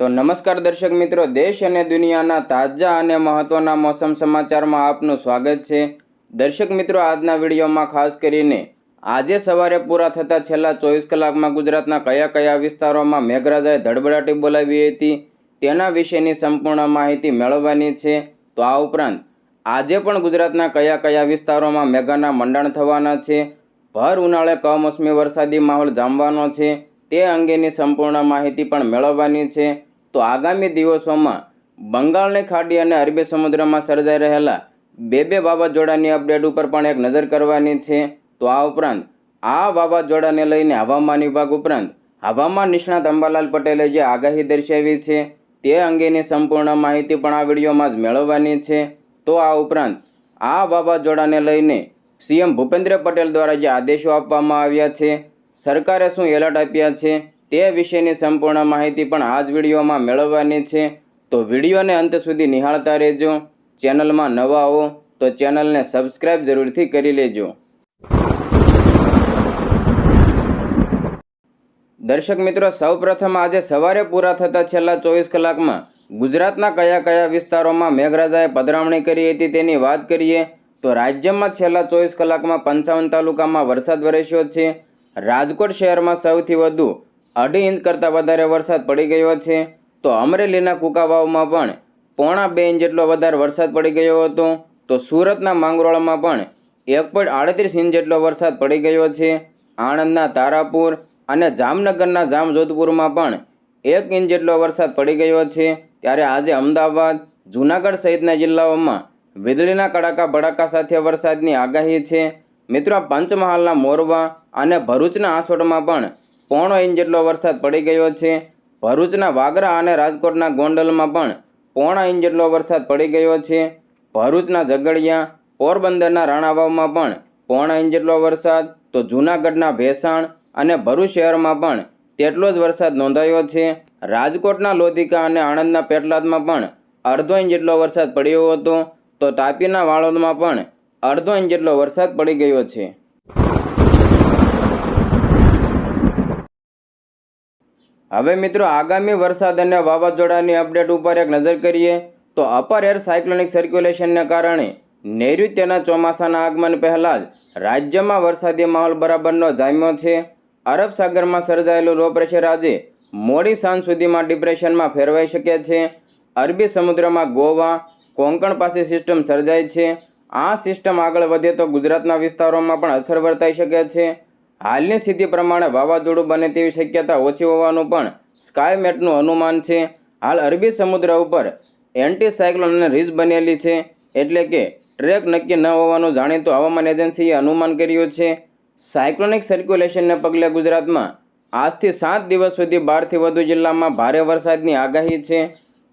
તો નમસ્કાર દર્શક મિત્રો, દેશ અને દુનિયાના તાજા અને મહત્વના મોસમ સમાચારમાં આપનું સ્વાગત છે. દર્શક મિત્રો, આજના વિડીયોમાં ખાસ કરીને આજે સવારે પૂરા થતાં છેલ્લા ચોવીસ કલાકમાં ગુજરાતના કયા કયા વિસ્તારોમાં મેઘરાજાએ ધડબડાટી બોલાવી હતી તેના વિશેની સંપૂર્ણ માહિતી મેળવવાની છે. તો આ ઉપરાંત આજે પણ ગુજરાતના કયા કયા વિસ્તારોમાં મેઘાના મંડાણ થવાના છે, ભર ઉનાળે કમોસમી વરસાદી માહોલ જામવાનો છે, તે અંગેની સંપૂર્ણ માહિતી પણ મેળવવાની છે. તો આગામી દિવસોમાં બંગાળની ખાડી અને અરબી સમુદ્રમાં સર્જાઈ રહેલા બે બે વાવાઝોડાની અપડેટ ઉપર પણ એક નજર કરવાની છે. તો આ ઉપરાંત આ વાવાઝોડાને લઈને હવામાન વિભાગ ઉપરાંત હવામાન નિષ્ણાત અંબાલાલ પટેલે જે આગાહી દર્શાવી છે તે અંગેની સંપૂર્ણ માહિતી પણ આ વિડીયોમાં જ મેળવવાની છે. તો આ ઉપરાંત આ વાવાઝોડાને લઈને સીએમ ભૂપેન્દ્ર પટેલ દ્વારા જે આદેશો આપવામાં આવ્યા છે, સરકારે શું એલર્ટ આપ્યા છે તે વિશેની સંપૂર્ણ માહિતી પણ આ જ વિડીયોમાં મેળવવાની છે. તો વિડીયોને અંત સુધી નિહાળતા રહેજો. ચેનલમાં નવા હો તો ચેનલને સબસ્ક્રાઇબ જરૂરથી કરી લેજો. દર્શક મિત્રો, સૌપ્રથમ આજે સવારે પૂરા થતા છેલ્લા ચોવીસ કલાકમાં ગુજરાતના કયા કયા વિસ્તારોમાં મેઘરાજાએ પધરામણી કરી હતી તેની વાત કરીએ. તો રાજ્યમાં છેલ્લા ચોવીસ કલાકમાં પંચાવન તાલુકામાં વરસાદ વરસ્યો છે. રાજકોટ શહેરમાં સૌથી વધુ અઢી ઇંચ કરતાં વધારે વરસાદ પડી ગયો છે. તો અમરેલીના કુકાવાવમાં પણ પોણા બે ઇંચ જેટલો વધારે વરસાદ પડી ગયો હતો. તો સુરતના માંગરોળમાં પણ એક પોઈન્ટ આડત્રીસ ઇંચ જેટલો વરસાદ પડી ગયો છે. આણંદના તારાપુર અને જામનગરના જામજોધપુરમાં પણ એક ઇંચ જેટલો વરસાદ પડી ગયો છે. ત્યારે આજે અમદાવાદ, જૂનાગઢ સહિતના જિલ્લાઓમાં વીજળીના કડાકા ભડાકા સાથે વરસાદની આગાહી છે. મિત્રો પંચમહાલના મોરવા અને ભરૂચના આસોટમાં પણ પોણો ઇંચ જેટલો વરસાદ પડી ગયો છે. ભરૂચના વાગરા અને રાજકોટના ગોંડલમાં પણ પોણા ઇંચ જેટલો વરસાદ પડી ગયો છે. ભરૂચના ઝઘડિયા, પોરબંદરના રાણાવાવમાં પણ પોણા ઇંચ જેટલો વરસાદ, તો જૂનાગઢના ભેસાણ અને ભરૂચ શહેરમાં પણ તેટલો જ વરસાદ નોંધાયો છે. રાજકોટના લોધિકા અને આણંદના પેટલાદમાં પણ અડધો ઇંચ જેટલો વરસાદ પડ્યો હતો, તો તાપીના વાળોદમાં પણ અડધો ઇંચ જેટલો વરસાદ પડી ગયો છે. હવે મિત્રો, આગામી વરસાદ અને વાવાઝોડાની અપડેટ ઉપર એક નજર કરીએ તો અપર એર સાયક્લોનિક સર્ક્યુલેશનને કારણે નૈઋત્યના ચોમાસાના આગમન પહેલાં જ રાજ્યમાં વરસાદી માહોલ બરાબરનો જામ્યો છે. અરબ સાગરમાં સર્જાયેલું લો પ્રેશર આજે મોડી સાંજ સુધીમાં ડિપ્રેશનમાં ફેરવાઈ શકે છે. અરબી સમુદ્રમાં ગોવા, કોંકણ પાસે સિસ્ટમ સર્જાય છે. આ સિસ્ટમ આગળ વધે તો ગુજરાતના વિસ્તારોમાં પણ અસર વર્તાઈ શકે છે. હાલની સ્થિતિ પ્રમાણે વાવાઝોડું બને તેવી શક્યતા ઓછી હોવાનું પણ સ્કાયમેટનું અનુમાન છે. હાલ અરબી સમુદ્ર ઉપર એન્ટી સાયક્લોન અને રીઝ બનેલી છે. એટલે કે ટ્રેક નક્કી ન હોવાનું જાણીતું હવામાન એજન્સીએ અનુમાન કર્યું છે. સાયક્લોનિક સર્ક્યુલેશનને પગલે ગુજરાતમાં આજથી સાત દિવસ સુધી બારથી વધુ જિલ્લામાં ભારે વરસાદની આગાહી છે.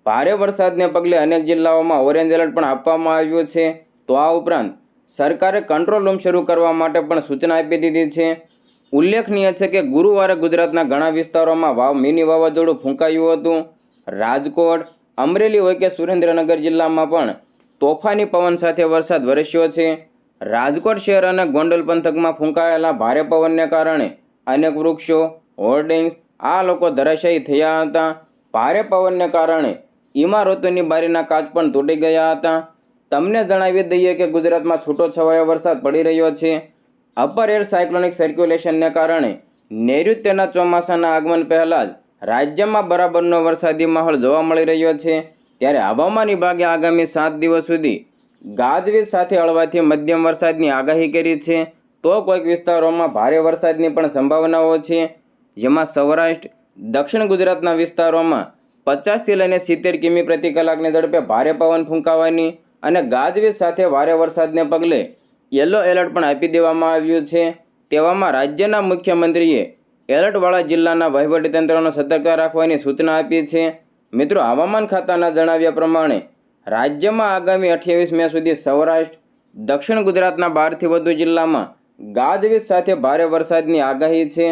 ભારે વરસાદને પગલે અનેક જિલ્લાઓમાં ઓરેન્જ એલર્ટ પણ આપવામાં આવ્યું છે. તો આ ઉપરાંત સરકારે કંટ્રોલ રૂમ શરૂ કરવા માટે પણ સૂચના આપી દીધી છે. ઉલ્લેખનીય છે કે ગુરુવારે ગુજરાતના ઘણા વિસ્તારોમાં વાવ, મિની વાવાઝોડું ફૂંકાયું હતું. રાજકોટ, અમરેલી હોય કે સુરેન્દ્રનગર જિલ્લામાં પણ તોફાની પવન સાથે વરસાદ વરસ્યો છે. રાજકોટ શહેર અને ગોંડલ પંથકમાં ફૂંકાયેલા ભારે પવનને કારણે અનેક વૃક્ષો, હોર્ડિંગ્સ, આ લોકો ધરાશાયી થયા હતા. ભારે પવનને કારણે ઇમારતોની બારીના કાચ પણ તૂટી ગયા હતા. તમને જણાવી દઈએ કે ગુજરાતમાં છૂટો છવાયો વરસાદ પડી રહ્યો છે. અપર એર સાયક્લોનિક સર્ક્યુલેશનને કારણે નૈઋત્યના ચોમાસાના આગમન પહેલાં જ રાજ્યમાં બરાબરનો વરસાદી માહોલ જોવા મળી રહ્યો છે. ત્યારે હવામાન વિભાગે આગામી સાત દિવસ સુધી ગાજવીજ સાથે હળવાથી મધ્યમ વરસાદની આગાહી કરી છે. તો કોઈક વિસ્તારોમાં ભારે વરસાદની પણ સંભાવનાઓ છે. જેમાં સૌરાષ્ટ્ર, દક્ષિણ ગુજરાતના વિસ્તારોમાં પચાસથી લઈને સિત્તેર કિમી પ્રતિ કલાકની ઝડપે ભારે પવન ફૂંકાવાની અને ગાજવીજ સાથે ભારે વરસાદને પગલે યલો એલર્ટ પણ આપી દેવામાં આવ્યું છે. તેવામાં રાજ્યના મુખ્યમંત્રીએ એલર્ટવાળા જિલ્લાના વહીવટીતંત્રનો સતર્કતા રાખવાની સૂચના આપી છે. મિત્રો, હવામાન ખાતાના જણાવ્યા પ્રમાણે, રાજ્યમાં આગામી અઠ્યાવીસ મે સુધી સૌરાષ્ટ્ર, દક્ષિણ ગુજરાતના બારથી વધુ જિલ્લામાં ગાજવીજ સાથે ભારે વરસાદની આગાહી છે.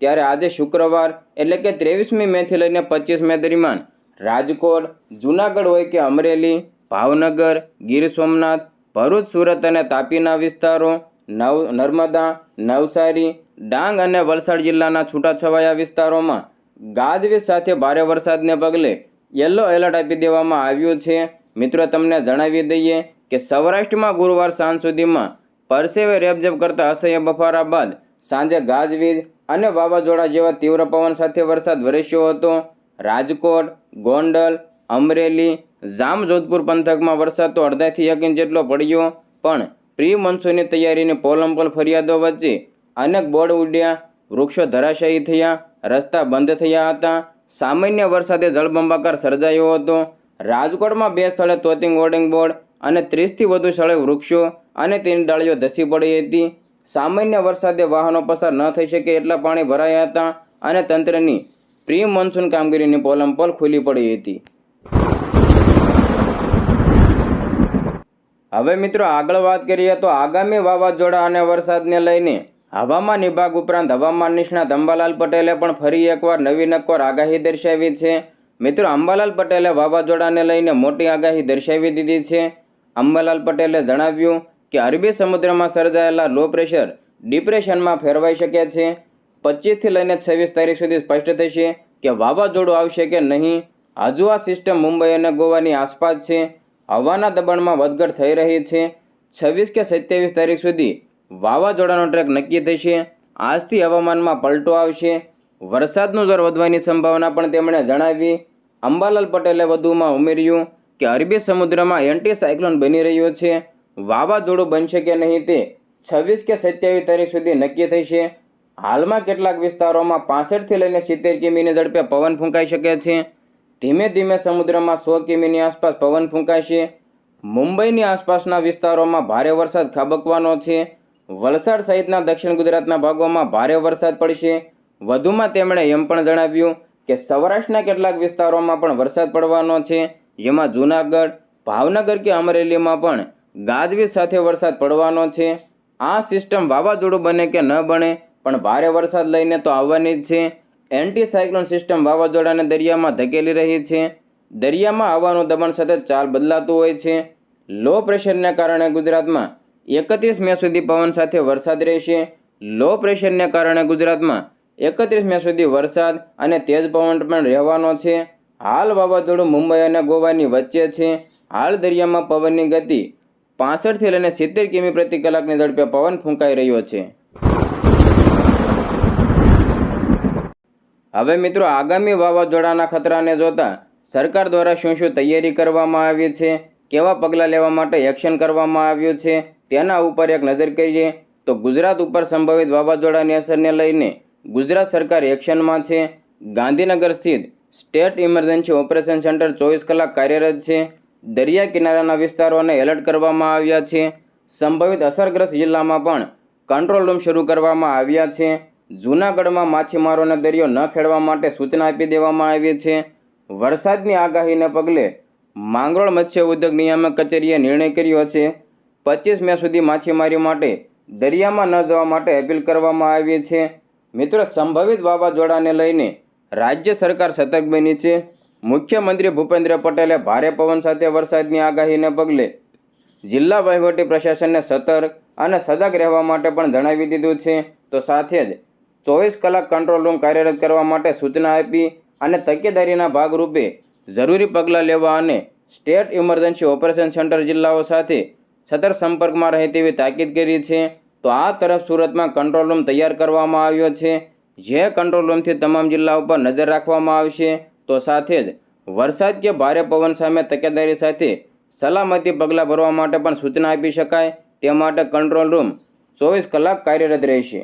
ત્યારે આજે શુક્રવાર, એટલે કે ત્રેવીસમી મેથી લઈને પચીસ મે દરમિયાન, રાજકોટ, જૂનાગઢ હોય કે અમરેલી, ભાવનગર, ગીર સોમનાથ ભરૂચ, સુરત અને તાપીના વિસ્તારો, નવ, નર્મદા, નવસારી, ડાંગ અને વલસાડ જિલ્લાના છૂટાછવાયા વિસ્તારોમાં ગાજવીજ સાથે ભારે વરસાદને પગલે યલો એલર્ટ આપી દેવામાં આવ્યું છે. મિત્રો, તમને જણાવી દઈએ કે સૌરાષ્ટ્રમાં ગુરુવાર સાંજ સુધીમાં પરસેવે રેપઝેપ કરતા અસહ્ય બફારા બાદ સાંજે ગાજવીજ અને વાવાઝોડા જેવા તીવ્ર પવન સાથે વરસાદ વરસ્યો હતો. રાજકોટ, ગોંડલ, અમરેલી જામજોધપુર પંથકમાં વરસાદ તો અડધાથી એક ઇંચ જેટલો પડ્યો, પણ પ્રી મોન્સૂનની તૈયારીની પોલમપોલ ફરિયાદો વચ્ચે અનેક બોર્ડ ઉડ્યા, વૃક્ષો ધરાશાયી થયા, રસ્તા બંધ થયા હતા. સામાન્ય વરસાદે જળબંબાકાર સર્જાયો હતો. રાજકોટમાં બે સ્થળે તોતિંગ હોર્ડિંગ બોર્ડ અને ત્રીસથી વધુ સ્થળે વૃક્ષો અને તેની ડાળીઓ ધસી પડી હતી. સામાન્ય વરસાદે વાહનો પસાર ન થઈ શકે એટલા પાણી ભરાયા હતા અને તંત્રની પ્રી મોન્સૂન કામગીરીની પોલમપોલ ખુલ્લી પડી હતી. હવે મિત્રો આગળ વાત કરીએ તો આગામી વાવાઝોડા અને વરસાદને લઈને હવામાન વિભાગ ઉપરાંત હવામાન નિષ્ણાત અંબાલાલ પટેલે પણ ફરી એકવાર નવી નક્કોર આગાહી દર્શાવી છે. મિત્રો અંબાલાલ પટેલે વાવાઝોડાને લઈને મોટી આગાહી દર્શાવી દીધી છે. અંબાલાલ પટેલે જણાવ્યું કે અરબી સમુદ્રમાં સર્જાયેલા લો પ્રેશર ડિપ્રેશનમાં ફેરવાઈ શકે છે. પચીસથી લઈને છવ્વીસ તારીખ સુધી સ્પષ્ટ થશે કે વાવાઝોડું આવશે કે નહીં. હજુ આ સિસ્ટમ મુંબઈ અને ગોવાની આસપાસ છે. હવાના દબાણમાં વધઘટ થઈ રહી છે. છવ્વીસ કે સત્યાવીસ તારીખ સુધી વાવાઝોડાનો ટ્રેક નક્કી થશે. આજથી હવામાનમાં પલટો આવશે. વરસાદનું દર વધવાની સંભાવના પણ તેમણે જણાવી. અંબાલાલ પટેલે વધુમાં ઉમેર્યું કે અરબી સમુદ્રમાં એન્ટી સાયક્લોન બની રહ્યો છે. વાવાઝોડું બનશે કે નહીં તે છવ્વીસ કે સત્યાવીસ તારીખ સુધી નક્કી થશે. હાલમાં કેટલાક વિસ્તારોમાં પાસઠથી લઈને સિત્તેર કિમીની ઝડપે પવન ફૂંકાઈ શકે છે. ધીમે ધીમે સમુદ્રમાં સો કિમીની આસપાસ પવન ફૂંકાશે મુંબઈની આસપાસના વિસ્તારોમાં ભારે વરસાદ ખાબકવાનો છે. વલસાડ સહિતના દક્ષિણ ગુજરાતના ભાગોમાં ભારે વરસાદ પડશે. વધુમાં તેમણે એમ પણ જણાવ્યું કે સૌરાષ્ટ્રના કેટલાક વિસ્તારોમાં પણ વરસાદ પડવાનો છે. જેમાં જૂનાગઢ, ભાવનગર કે અમરેલીમાં પણ ગાજવીજ સાથે વરસાદ પડવાનો છે. આ સિસ્ટમ વાવાઝોડું બને કે ન બને પણ ભારે વરસાદ લઈને તો આવવાની જ છે. એન્ટી સાયક્લોન સિસ્ટમ વાવાઝોડાને દરિયામાં ધકેલી રહી છે. દરિયામાં હવાનું દબાણ સતત ચાલ બદલાતું હોય છે. લો પ્રેશરને કારણે ગુજરાતમાં એકત્રીસ મે સુધી પવન સાથે વરસાદ રહેશે. લો પ્રેશરને કારણે ગુજરાતમાં એકત્રીસ મે સુધી વરસાદ અને તેજ પવન પણ રહેવાનો છે. હાલ વાવાઝોડું મુંબઈ અને ગોવાની વચ્ચે છે. હાલ દરિયામાં પવનની ગતિ પાસઠથી લઈને સિત્તેર કિમી પ્રતિ કલાકની ઝડપે પવન ફૂંકાઈ રહ્યો છે. હવે મિત્રો, આગામી વાવાઝોડાના ખતરાને જોતા સરકાર દ્વારા શું શું તૈયારી કરવામાં આવી છે, કેવા પગલાં લેવા માટે એક્શન કરવામાં આવ્યું છે, તેના ઉપર એક નજર કરીએ તો ગુજરાત ઉપર સંભવિત વાવાઝોડાની અસરને લઈને ગુજરાત સરકાર એક્શનમાં છે. ગાંધીનગર સ્થિત સ્ટેટ ઇમરજન્સી ઓપરેશન સેન્ટર ચોવીસ કલાક કાર્યરત છે. દરિયા કિનારાના વિસ્તારોને એલર્ટ કરવામાં આવ્યા છે. સંભવિત અસરગ્રસ્ત જિલ્લામાં પણ કંટ્રોલ રૂમ શરૂ કરવામાં આવ્યા છે. જૂનાગઢમાં માછીમારોને દરિયો ન ખેડવા માટે સૂચના આપી દેવામાં આવી છે. વરસાદની આગાહીને પગલે માંગરોળ મત્સ્ય ઉદ્યોગ નિયામક કચેરીએ નિર્ણય કર્યો છે. પચીસ મે સુધી માછીમારી માટે દરિયામાં ન જવા માટે અપીલ કરવામાં આવી છે. મિત્રો, સંભવિત વાવાઝોડાને લઈને રાજ્ય સરકાર સતર્ક બની છે. મુખ્યમંત્રી ભૂપેન્દ્ર પટેલે ભારે પવન સાથે વરસાદની આગાહીને પગલે જિલ્લા વહીવટી પ્રશાસનને સતર્ક અને સજાગ રહેવા માટે પણ જણાવી દીધું છે. તો સાથે જ ચોવીસ કલાક કંટ્રોલ રૂમ કાર્યરત કરવા માટે સૂચના આપી અને તકેદારીના ભાગરૂપે જરૂરી પગલાં લેવા અને સ્ટેટ ઇમરજન્સી ઓપરેશન સેન્ટર જિલ્લાઓ સાથે સતત સંપર્કમાં રહે તેવી તાકીદ કરી છે. તો આ તરફ સુરતમાં કંટ્રોલ રૂમ તૈયાર કરવામાં આવ્યો છે. જે કંટ્રોલ રૂમથી તમામ જિલ્લા ઉપર નજર રાખવામાં આવશે. તો સાથે જ વરસાદ કે ભારે પવન સામે તકેદારી સાથે સલામતી પગલાં ભરવા માટે પણ સૂચના આપી શકાય. તે માટે કંટ્રોલ રૂમ ચોવીસ કલાક કાર્યરત રહેશે.